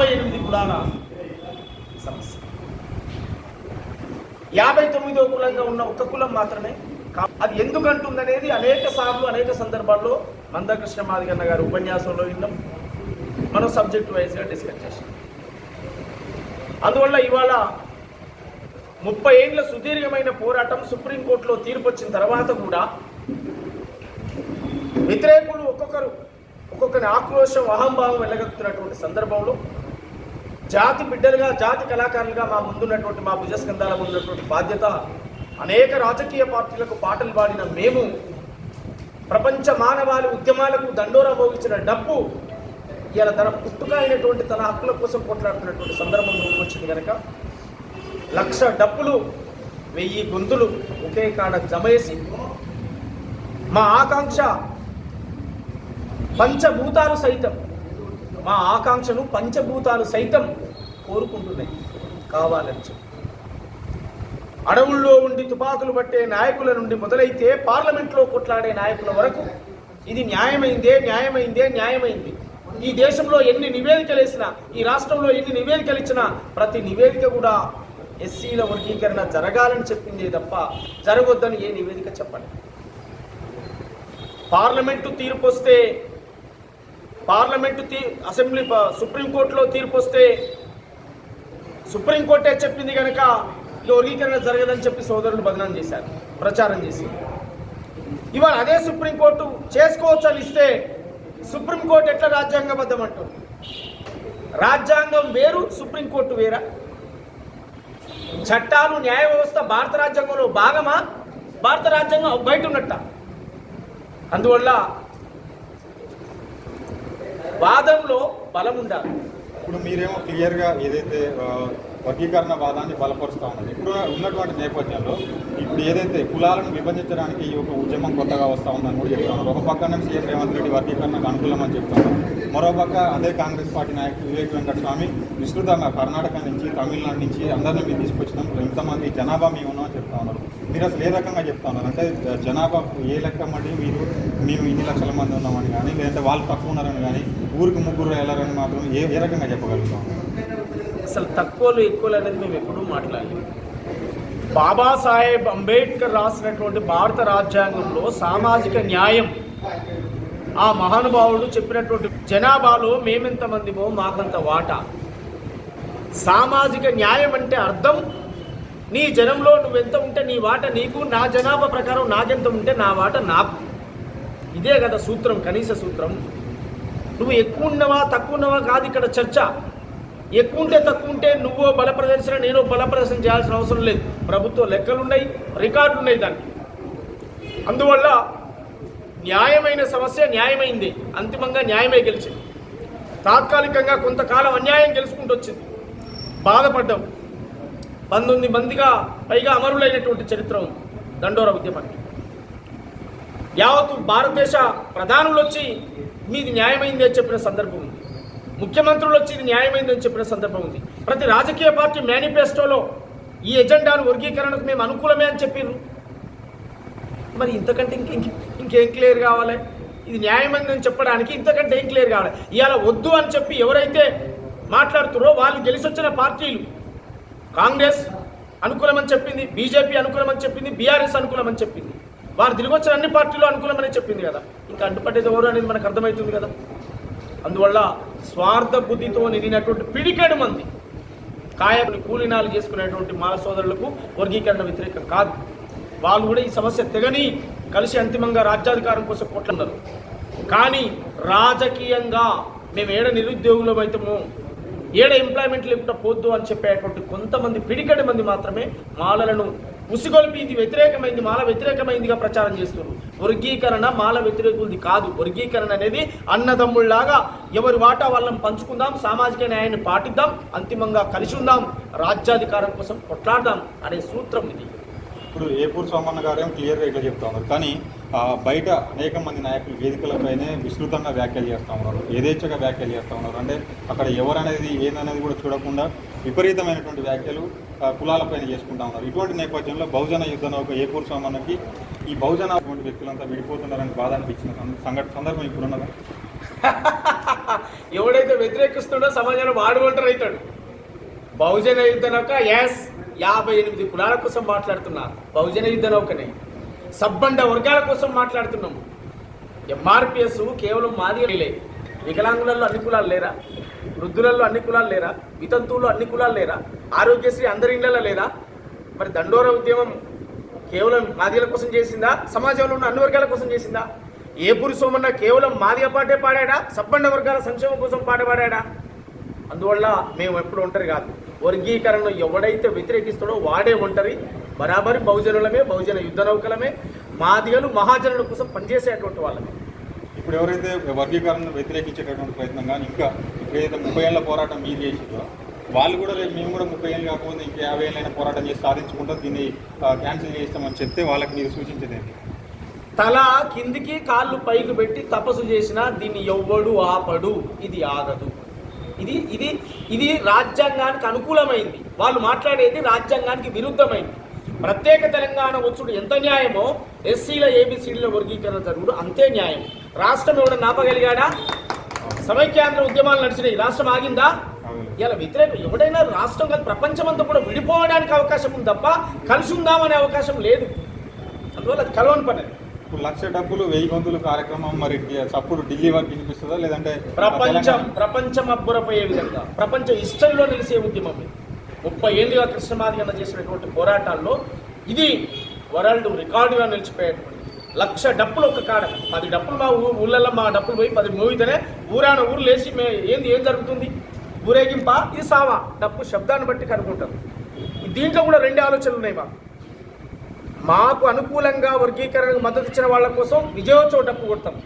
యాభై ఎనిమిది కులాల సమస్య. యాభై తొమ్మిదో కులంగా ఉన్న ఒక కులం మాత్రమే కా- అది ఎందుకంటుందనేది అనేక సార్లు అనేక సందర్భాల్లో మందకృష్ణ మాదిగన్న గారి ఉపన్యాసంలో విన్నాం. మనం సబ్జెక్ట్ వైజ్గా డిస్కస్ చేసాం అందువల్ల ఇవాళ ముప్పై ఏళ్ళ సుదీర్ఘమైన పోరాటం సుప్రీంకోర్టులో తీర్పు వచ్చిన తర్వాత కూడా వ్యతిరేకులు ఒక్కొక్కరు ఒక్కొక్కరి ఆక్రోశం అహంభావం వెళ్ళగలుగుతున్నటువంటి సందర్భంలో జాతి బిడ్డలుగా జాతి కళాకారులుగా మా ముందున్నటువంటి మా భుజస్కంధాల ముందున్నటువంటి బాధ్యత అనేక రాజకీయ పార్టీలకు పాటలు పాడిన మేము ప్రపంచ మానవాళి ఉద్యమాలకు దండోరా మోగించిన డబ్బు ఇలా తన పుట్టుక అయినటువంటి తన హక్కుల కోసం కొట్లాడుతున్నటువంటి సందర్భం వచ్చింది కనుక లక్ష డబ్బులు వెయ్యి గొంతులు ఒకే కాడ జమేసి మా ఆకాంక్ష పంచభూతాలు సైతం మా ఆకాంక్షను పంచభూతాలు సైతం కోరుకుంటున్నాయి. కావాలని చెప్పి. అడవుల్లో ఉండి తుపాకులు పట్టే నాయకుల నుండి మొదలైతే పార్లమెంట్లో కొట్లాడే నాయకుల వరకు ఇది న్యాయమైందే న్యాయమైందే న్యాయమైంది. ఈ దేశంలో ఎన్ని నివేదికలు వేసినా ఈ రాష్ట్రంలో ఎన్ని నివేదికలు ఇచ్చినా ప్రతి నివేదిక కూడా ఎస్సీల వర్గీకరణ జరగాలని చెప్పిందే తప్ప జరగొద్దని ఏ నివేదిక చెప్పండి పార్లమెంటు తీర్పు వస్తే పార్లమెంటు తీ అసెంబ్లీ సుప్రీంకోర్టులో తీర్పు వస్తే సుప్రీంకోర్టే చెప్పింది కనుక ఈ వర్గీకరణ జరగదని చెప్పి సోదరులు బదనం చేశారు ప్రచారం చేసి. ఇవాళ అదే సుప్రీంకోర్టు చేసుకోవచ్చు అని ఇస్తే సుప్రీంకోర్టు ఎట్లా రాజ్యాంగబద్ధం అంటుంది రాజ్యాంగం వేరు సుప్రీంకోర్టు వేరా? చట్టాలు న్యాయ వ్యవస్థ భారత రాజ్యాంగంలో భాగమా? భారత రాజ్యాంగం బయట ఉన్నట్ట. అందువల్ల వాదంలో బలం ఉండాలి. ఇప్పుడు మీరేమో క్లియర్గా ఏదైతే వర్గీకరణ వాదాన్ని బలపరుస్తూ ఉన్నది. ఇప్పుడు ఉన్నటువంటి నేపథ్యంలో ఇప్పుడు ఏదైతే కులాలను విభజించడానికి ఈ యొక్క ఉద్యమం కొత్తగా వస్తూ ఉందని కూడా చెప్తున్నారు. ఒక పక్క నుంచి సీఎం రేవంత్ రెడ్డి వర్గీకరణకు అనుకూలం అని చెప్తున్నారు. మరోపక్క అదే కాంగ్రెస్ పార్టీ నాయకుడు వివేక్ వెంకటస్వామి విస్తృతంగా కర్ణాటక నుంచి తమిళనాడు నుంచి అందరినీ మేము తీసుకొచ్చినాం. ఇంతమంది జనాభా మేము ఉన్నామని చెప్తా ఉన్నారు. మీరు అసలు ఏ రకంగా చెప్తా ఉన్నారు? అంటే జనాభా ఏ లెక్క మళ్ళీ మీరు మేము ఇన్ని లక్షల మంది ఉన్నామని కానీ లేదంటే వాళ్ళు తక్కువ ఉన్నారని కానీ ఊరికి ముగ్గురు వెళ్ళారని మాత్రం ఏ ఏ రకంగా చెప్పగలుగుతాం? అసలు తక్కువలు ఎక్కువలు అనేది మేము ఎప్పుడూ మాట్లాడలేము బాబాసాహెబ్ అంబేద్కర్ రాసినటువంటి భారత రాజ్యాంగంలో సామాజిక న్యాయం ఆ మహానుభావుడు చెప్పినటువంటి జనాభాలో మేమెంతమందిమో మాకంత వాటా. సామాజిక న్యాయం అంటే అర్థం నీ జనంలో నువ్వెంత ఉంటే నీ వాట నీకు నా జనాభా ప్రకారం నాకెంత ఉంటే నా వాట నాకు. ఇదే కదా సూత్రం కనీస సూత్రం. నువ్వు ఎక్కువ ఉన్నవా తక్కువ ఉన్నవా కాదు ఇక్కడ చర్చ. ఎక్కువ ఉంటే తక్కువ ఉంటే నువ్వు బల ప్రదర్శన నేను బల ప్రదర్శన చేయాల్సిన అవసరం లేదు. ప్రభుత్వ లెక్కలు ఉన్నాయి రికార్డులు ఉన్నాయి దానికి. అందువల్ల న్యాయమైన సమస్య న్యాయమైంది. అంతిమంగా న్యాయమే గెలిచింది. తాత్కాలికంగా కొంతకాలం అన్యాయం గెలుచుకుంటూ వచ్చింది. బాధపడ్డాం. పంతొమ్మిది మందిగా పైగా అమరులైనటువంటి చరిత్ర ఉంది. దండోర ఉద్యమానికి. యావత్తు భారతదేశ ప్రధానులు వచ్చి మీది న్యాయమైంది అని చెప్పిన సందర్భం ఉంది. ముఖ్యమంత్రులు వచ్చి ఇది న్యాయమైందని చెప్పిన సందర్భం ఉంది. ప్రతి రాజకీయ పార్టీ మేనిఫెస్టోలో ఈ ఎజెండాను వర్గీకరణకు మేము అనుకూలమే అని చెప్పారు మరి ఇంతకంటే ఇంక ఇంకేం క్లియర్ కావాలి? ఇది న్యాయమైందని చెప్పడానికి ఇంతకంటే ఏం క్లియర్ కావాలి? ఇవాళ వద్దు అని చెప్పి ఎవరైతే మాట్లాడుతున్నారో వాళ్ళు గెలిచొచ్చిన పార్టీలు. కాంగ్రెస్ అనుకూలమని చెప్పింది బీజేపీ అనుకూలమని చెప్పింది బీఆర్ఎస్ అనుకూలమని చెప్పింది. వారు తిరిగి వచ్చిన అన్ని పార్టీలు అనుకూలమని చెప్పింది కదా. ఇంకా అడ్డుపట్టేది ఎవరు అనేది మనకు అర్థమవుతుంది కదా. అందువల్ల స్వార్థ బుద్ధితో నిండినటువంటి పిడికెడు మంది కాయకుని కూలినాలు చేసుకునేటువంటి మాల సోదరులకు వర్గీకరణ వ్యతిరేకం కాదు. వాళ్ళు కూడా ఈ సమస్య తెగని కలిసి అంతిమంగా రాజ్యాధికారం కోసం కొట్లన్నారు కానీ రాజకీయంగా మేము ఏడ నిరుద్యోగులం అయితేమో ఏడ ఎంప్లాయ్మెంట్ లేకుండా పోద్దు అని చెప్పేటువంటి కొంతమంది పిడికడి మంది మాత్రమే మాలలను ఉసిగొల్పి ఇది వ్యతిరేకమైంది మాల వ్యతిరేకమైందిగా ప్రచారం చేస్తున్నారు. వర్గీకరణ మాల వ్యతిరేకులది కాదు. వర్గీకరణ అనేది అన్నదమ్ముళ్ళాగా ఎవరి వాటా వాళ్ళని పంచుకుందాం సామాజిక న్యాయాన్ని పాటిద్దాం అంతిమంగా కలిసి ఉందాం రాజ్యాధికారం కోసం కొట్లాడదాం అనే సూత్రం ఇది. ఇప్పుడు ఏపూర్ సోమన్న గారేం క్లియర్గా ఇట్లా చెప్తా ఉన్నారు. కానీ బయట అనేక మంది నాయకులు వేదికలపైనే విస్తృతంగా వ్యాఖ్యలు చేస్తూ ఉన్నారు. యథేచ్ఛగా వ్యాఖ్యలు చేస్తూ ఉన్నారు. అంటే అక్కడ ఎవరనేది ఏదనేది కూడా చూడకుండా విపరీతమైనటువంటి వ్యాఖ్యలు కులాలపైన చేసుకుంటా ఉన్నారు. ఇటువంటి నేపథ్యంలో బహుజన యుద్ధ నౌక ఏపూర్ సోమన్నకి ఈ బహుజన అటువంటి వ్యక్తులంతా విడిపోతున్నారని బాధ అనిపించిన సంఘట సందర్భం ఇప్పుడున్నదా? ఎవడైతే వ్యతిరేకిస్తుండో సమాజంలో వాడు ఒంటరి అవుతాడు. బహుజన యుద్ధ నౌక ఎస్ యాభై ఎనిమిది కులాల కోసం మాట్లాడుతున్నా బహుజన యుద్ధ నౌకనే. సబ్బండ వర్గాల కోసం మాట్లాడుతున్నాము. ఎంఆర్పిఎస్ కేవలం మాదిలే వికలాంగులలో అన్ని కులాలు లేరా? వృద్ధులలో అన్ని కులాలు లేరా? వితంతువులు అన్ని కులాలు లేరా? ఆరోగ్యశ్రీ అందరి ఇళ్ళలో లేదా? మరి దండోర ఉద్యమం కేవలం మాదిగల కోసం చేసిందా? సమాజంలో ఉన్న అన్ని వర్గాల కోసం చేసిందా? ఏ పురుషోమన్న కేవలం మాదిగ పాటే పాడాడా? సబ్బండ వర్గాల సంక్షేమం కోసం పాట పాడాడా? అందువల్ల మేము ఎప్పుడు ఒంటరి కాదు. వర్గీకరణను ఎవడైతే వ్యతిరేకిస్తాడో వాడే ఒంటరి. బరాబరి బహుజనులమే బహుజన యుద్ధ నౌకలమే మాదిగలు మహాజనుల కోసం పనిచేసేటువంటి వాళ్ళమే. ఇప్పుడు ఎవరైతే వర్గీకరణను వ్యతిరేకించేటటువంటి ప్రయత్నం కానీ ఇంకా ఏదైతే ముప్పై ఏళ్ళ పోరాటం మీరు చేసిందో వాళ్ళు కూడా రేపు మేము కూడా ముప్పై ఏళ్ళు కాకపోతే ఇంకా యాభై ఏళ్ళైనా పోరాటం చేసి సాధించుకుంటాం దీన్ని క్యాన్సిల్ చేస్తామని చెప్తే వాళ్ళకి మీరు సూచించేది ఏంటి? తల కిందికి కాళ్ళు పైకి పెట్టి తపస్సు చేసినా దీన్ని ఎవ్వడు ఆపడు ఇది ఆగదు. ఇది ఇది ఇది రాజ్యాంగానికి అనుకూలమైంది. వాళ్ళు మాట్లాడేది రాజ్యాంగానికి విరుద్ధమైంది. ప్రత్యేక తెలంగాణ వచ్చుడు ఎంత న్యాయమో ఎస్సీల ఏబిసిడీల వర్గీకరణ జరుగుడు అంతే న్యాయం. రాష్ట్రం ఎవడన్నా ఆపగలిగాడా సమైక్యాంధ్ర ఉద్యమాలు నడిచినాయి రాష్ట్రం ఆగిందా? ఇలా వ్యతిరేక ఎవడైనా రాష్ట్రం కాదు ప్రపంచం అంతా కూడా విడిపోవడానికి అవకాశం ఉంది తప్ప కలిసి ఉందామనే అవకాశం లేదు. అందువల్ల అది కలవని పని. ఇప్పుడు లక్ష డబ్బులు వెయ్యి గొంతులు కార్యక్రమం మరి చప్పుడు ఢిల్లీ వరకు వినిపిస్తుందా? లేదంటే ప్రపంచం ప్రపంచం అబ్బురపోయే విధంగా ప్రపంచ హిస్టరీలో నిలిసే ఉద్యమం ముప్పై ఏళ్ళుగా కృష్ణమాదిగన్న చేసినటువంటి పోరాటాల్లో ఇది వరల్డ్ రికార్డుగా నిలిచిపోయేటువంటి లక్ష డప్పులు ఒక కాడ. పది డప్పులు మా ఊ ఊళ్ళల్లో మా డప్పులు పోయి పది మోగితేనే ఊరాన ఊరు లేచి మే ఏంది ఏం జరుగుతుంది? ఊరేగింప? ఇది సావా. డప్పు శబ్దాన్ని బట్టి కనుక్కుంటారు. దీంట్లో కూడా రెండు ఆలోచనలు ఉన్నాయి మాకు. మాకు అనుకూలంగా వర్గీకరణకు మద్దతు ఇచ్చిన వాళ్ళ కోసం విజయోత్సవ డప్పు కొడతాం.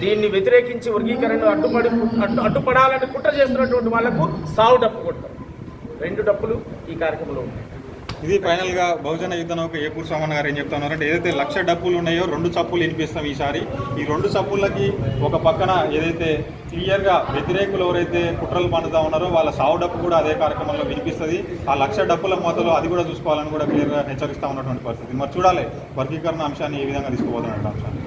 దీన్ని వ్యతిరేకించి వర్గీకరణను అడ్డుపడి అడ్డు అడ్డుపడాలని కుట్ర చేస్తున్నటువంటి వాళ్ళకు సావు డప్పు కొడతాం. రెండు డప్పులు ఈ కార్యక్రమంలో ఉన్నాయి. ఇది ఫైనల్గా బహుజన యుద్ధ నౌక ఏ సామాన్ గారు ఏం చెప్తున్నారంటే ఏదైతే లక్ష డప్పులు ఉన్నాయో రెండు చప్పులు వినిపిస్తాం ఈసారి. ఈ రెండు చప్పులకి ఒక పక్కన ఏదైతే క్లియర్గా వ్యతిరేకులు ఎవరైతే కుట్రలు పండుతా ఉన్నారో వాళ్ళ సావు డప్పు కూడా అదే కార్యక్రమంలో వినిపిస్తుంది. ఆ లక్ష డప్పుల మొదలు అది కూడా చూసుకోవాలని కూడా క్లియర్గా హెచ్చరిస్తూ ఉన్నటువంటి పరిస్థితి. మరి చూడాలి వర్గీకరణ అంశాన్ని ఏ విధంగా తీసుకుపోతున్నటువంటి అంశాన్ని.